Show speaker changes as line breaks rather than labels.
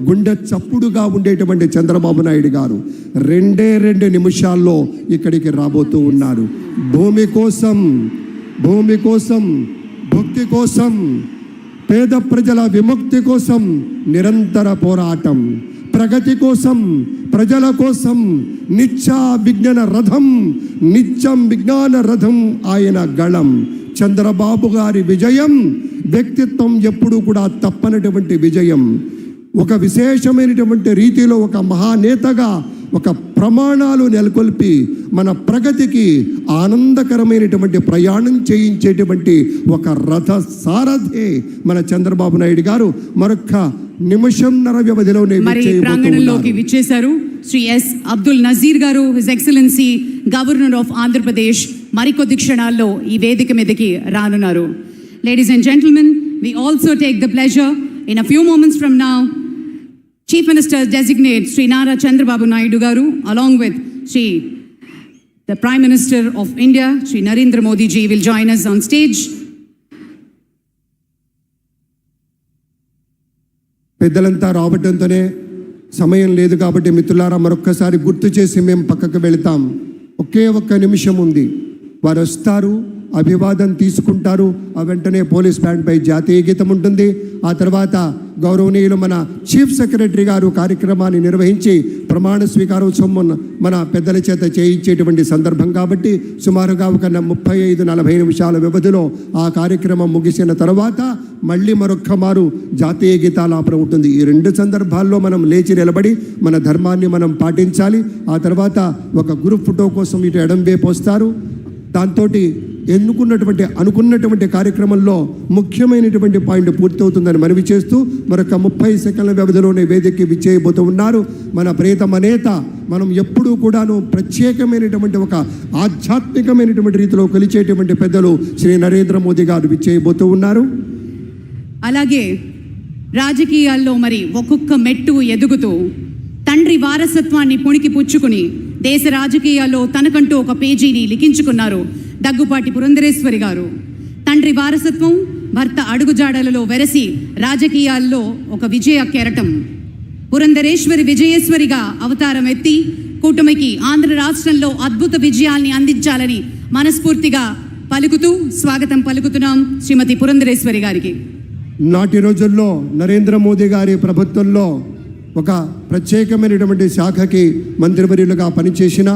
గుండె చప్పుడుగా ఉండేటువంటి చంద్రబాబు నాయుడు గారు రెండే రెండు నిమిషాల్లో ఇక్కడికి రాబోతూ ఉన్నారు. భూమి కోసం భూమి కోసం భక్తి కోసం పేద ప్రజల విముక్తి కోసం నిరంతర పోరాటం ప్రగతి కోసం ప్రజల కోసం నిత్య విజ్ఞాన రథం నిత్యం విజ్ఞాన రథం ఆయన గళం. చంద్రబాబు గారి విజయం వ్యక్తిత్వం ఎప్పుడూ కూడా తప్పనటువంటి విజయం. ఒక విశేషమైనటువంటి రీతిలో ఒక మహానేతగా ఒక ప్రమాణాలు నెలకొల్పి మన ప్రగతికి ఆనందకరమైనటువంటి ప్రయాణం చేయించేటువంటి ఒక రథ సారథి మన చంద్రబాబు నాయుడు గారు మరొక నిమిషంన్నర వ్యవధిలోనే
మరి ప్రాంగణంలోకి విచ్చేశారు శ్రీ ఎస్ అబ్దుల్ నజీర్ గారు his excellency governor of Andhra Pradesh మరికొద్ది క్షణాల్లో ఈ వేదిక మీదకి రానున్నారు. Ladies and gentlemen we also take the pleasure in a few moments from now chief minister designate Shri Nara Chandrababu Naidu గారు along with Shri the prime minister of India Shri Narendra Modi ji will join us on stage
పెద్దలంతా రావడంతోనే సమయం లేదు కాబట్టి మిత్రులారా మరొక్కసారి గుర్తు చేసి మేము పక్కకు వెళతాం. ఒకే ఒక్క నిమిషం ఉంది. వారు వస్తారు. అభివాదం తీసుకుంటారు. ఆ వెంటనే పోలీస్ బ్యాండ్పై జాతీయ గీతం ఉంటుంది. ఆ తర్వాత గౌరవనీయులు మన చీఫ్ సెక్రటరీ గారు కార్యక్రమాన్ని నిర్వహించి ప్రమాణ స్వీకారోత్సవం మన- మన పెద్దల చేత చేయించేటువంటి సందర్భం కాబట్టి సుమారుగా ఒక ముప్పై ఐదు నలభై నిమిషాల వ్యవధిలో ఆ కార్యక్రమం ముగిసిన తర్వాత మళ్ళీ మరొక్క మారు జాతీయ గీతాలాపన ఉంటుంది. ఈ రెండు సందర్భాల్లో మనం లేచి నిలబడి మన ధర్మాన్ని మనం పాటించాలి. ఆ తర్వాత ఒక గ్రూప్ ఫోటో కోసం ఇటు ఎడం వైపు వస్తారు దాంతో ఎన్నుకున్నటువంటి అనుకున్నటువంటి కార్యక్రమంలో ముఖ్యమైనటువంటి పాయింట్ పూర్తవుతుందని మనవి చేస్తూ మరొక ముప్పై సెకండ్ల వ్యవధిలోనే వేదికకి విచ్చేయబోతూ ఉన్నారు. మన ప్రియతమ నేత మనం ఎప్పుడూ కూడాను ప్రత్యేకమైనటువంటి ఒక ఆధ్యాత్మికమైనటువంటి రీతిలో కలిచేటువంటి పెద్దలు శ్రీ నరేంద్ర మోదీ గారు విచ్చేయబోతూ ఉన్నారు.
అలాగే రాజకీయాల్లో మరి ఒక్కొక్క మెట్టు ఎదుగుతూ తండ్రి వారసత్వాన్ని పుణికి పుచ్చుకుని దేశ రాజకీయాల్లో తనకంటూ ఒక పేజీని లిఖించుకున్నారు. దగ్గుపాటి పురంధరేశ్వరి గారు. తండ్రి వారసత్వం భర్త అడుగుజాడలలో వెరసి రాజకీయాల్లో ఒక విజయ కెరటం. పురంధరేశ్వరి విజయేశ్వరిగా అవతారం ఎత్తి కూటమికి ఆంధ్ర రాష్ట్రంలో అద్భుత విజయాల్ని అందించాలని మనస్ఫూర్తిగా పలుకుతూ స్వాగతం పలుకుతున్నాం శ్రీమతి పురంధరేశ్వరి గారికి.
నాటి రోజుల్లో నరేంద్ర మోదీ గారి ప్రభుత్వంలో ఒక ప్రత్యేకమైనటువంటి శాఖకి మంత్రివర్యులుగా పనిచేసిన